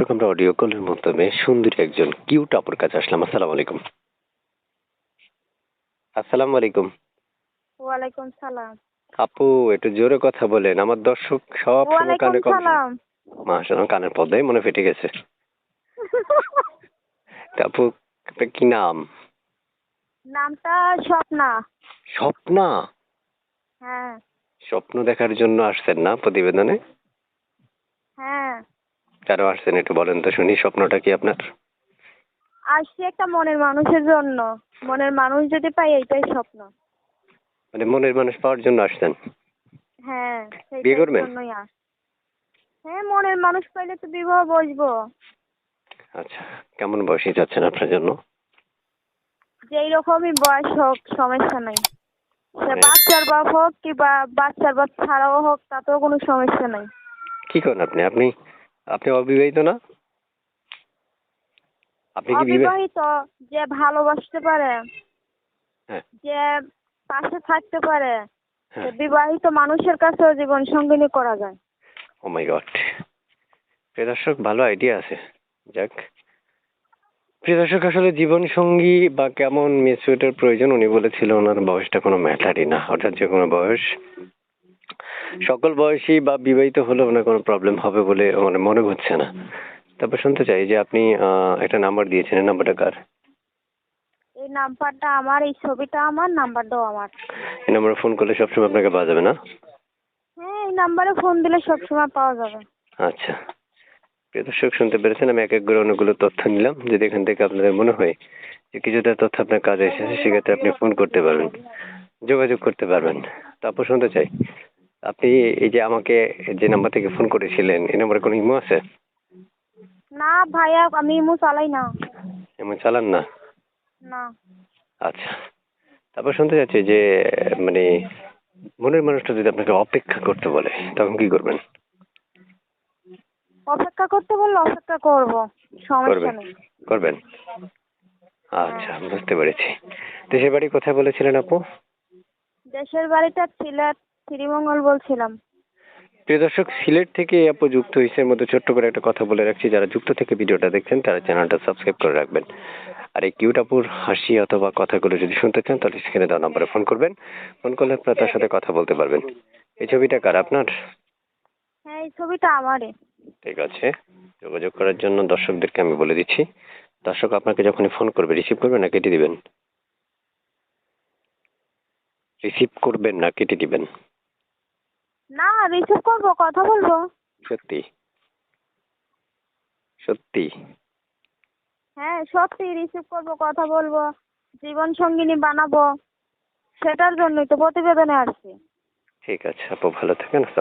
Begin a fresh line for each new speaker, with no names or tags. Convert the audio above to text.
দর্শক আমরা অডিও কলের মাধ্যমে সুন্দরী একজন কিউট আপুর কাছে আসলাম। আসসালামু আলাইকুম। আসসালামু আলাইকুম।
ওয়ালাইকুম সালাম।
আপু একটু জোরে কথা বলেন। আমার দর্শক সব সময় কানে
ওয়ালাইকুম
কম মাশাআল্লাহ কানের পর্দায় মনে ফেটে গেছে। আপু আপনার কি নাম?
নামটা স্বপ্না।
স্বপ্না?
হ্যাঁ।
স্বপ্ন দেখার জন্য আসছেন না প্রতিবেদনে? কেন আসছেন একটু বলেন তো শুনি স্বপ্নটা কি আপনার?
আসছি একটা মনের মানুষের জন্য। মনের মানুষ যদি পাই এইটাই স্বপ্ন।
মানে মনের মানুষ পাওয়ার জন্য আসছেন?
হ্যাঁ
বিয়ে করবেন?
হ্যাঁ মনের মানুষ পাইলে তো বিবাহ বসবো।
আচ্ছা কেমন বয়সী যাচ্ছেন আপনার জন্য?
যেই রকমই বয়স হোক সমস্যা নাই। সে
হ্যাঁ।
বাচ্চার বাপ হোক কিংবা বাচ্চার বাপ ছাড়াও হোক তাতেও কোনো সমস্যা নাই।
কি করেন আপনি? আপনি আপনি অবিবাহিত না? আপনি কি বিবাহ
অবিবাহিত যে ভালোবাসতে পারে
হ্যাঁ।
যে পাশে থাকতে পারে
হ্যাঁ।
বিবাহিত মানুষের কাছেও জীবন সঙ্গিনী করা যায়।
ও মাই গড প্রিয় দর্শক ভালো আইডিয়া আছে। যাক। প্রিয় দর্শক আসলে জীবন সঙ্গী বা কেমন মেচুরিটির প্রয়োজন উনি বলেছিল ওনার বয়সটা কোনো ম্যাটারই না। অর্থাৎ যে কোনো বয়স সকল বয়সী বা বিবাহিত হলে ওনার কোনো প্রবলেম হবে বলে মানে মনে হচ্ছে না। তারপর শুনতে চাই যে আপনি একটা নাম্বার দিয়েছেন এই নাম্বারটা কার?
এই নাম্বারটা আমার এই ছবিটা আমার নাম্বারটাও আমার।
এই নাম্বারে ফোন করলে সবসময় আপনাকে পাওয়া যাবে না?
হ্যাঁ এই নাম্বারে ফোন দিলে সবসময় পাওয়া যাবে।
আচ্ছা। প্রিয় দর্শক শুনতে পেরেছেন? আমি এক এক করে অনেকগুলো তথ্য নিলাম। যদি এখান থেকে আপনাদের মনে হয় যে কিছুটা তথ্য আপনার কাজে এসেছে সেক্ষেত্রে আপনি ফোন করতে পারবেন। যোগাযোগ করতে পারবেন। তারপর শুনতে চাই আপনি এই যে আমাকে যে নাম্বার থেকে ফোন করেছিলেন এই নাম্বারে কোনো ইমো আছে?
না ভাইয়া আমি ইমু চালাই না।
এমন চালান না?
না।
আচ্ছা। তারপর শুনতে চাচ্ছি যে মানে মনের মানুষটা যদি আপনাকে অপেক্ষা করতে বলে তখন কি করবেন?
অপেক্ষা করতে বললে অপেক্ষা করব সমস্যা নেই।
করবেন। আচ্ছা বুঝতে পেরেছি। দেশের বাড়ি কোথায় বলেছিলেন আপু?
দেশের বাড়িটা সিলেট। শ্রীমঙ্গল বলছিলাম।
প্রিয় দর্শক সিলেট থেকে আপু যুক্ত হয়েছে। এর মধ্যে ছোট্ট করে একটা কথা বলে রাখছি। যারা যুক্ত থেকে ভিডিওটা দেখছেন তারা চ্যানেলটা সাবস্ক্রাইব করে রাখবেন। আর এই কিউট আপুর হাসি অথবা কথাগুলো যদি শুনতে চান তাহলে সেখানে দেওয়া নাম্বারে ফোন করবেন। ফোন করলে আপনার তার সাথে কথা বলতে পারবেন। এই ছবিটা কার আপনার?
হ্যাঁ এই ছবিটা আমারই।
ঠিক আছে। যোগাযোগ করার জন্য দর্শকদেরকে আমি বলে দিচ্ছি। দর্শক আপনাকে যখনই ফোন করবে রিসিভ করবেন না কেটে দিবেন? রিসিভ করবেন না কেটে দিবেন।
না রিসিভ করব কথা বলব।
সত্যি? সত্যি?
হ্যাঁ সত্যি রিসিভ করব কথা বলব জীবন সঙ্গিনী বানাবো সেটার জন্যই তো প্রতিবেদনে আসছি।
ঠিক আছে আপু ভালো থাকেন আসসালাম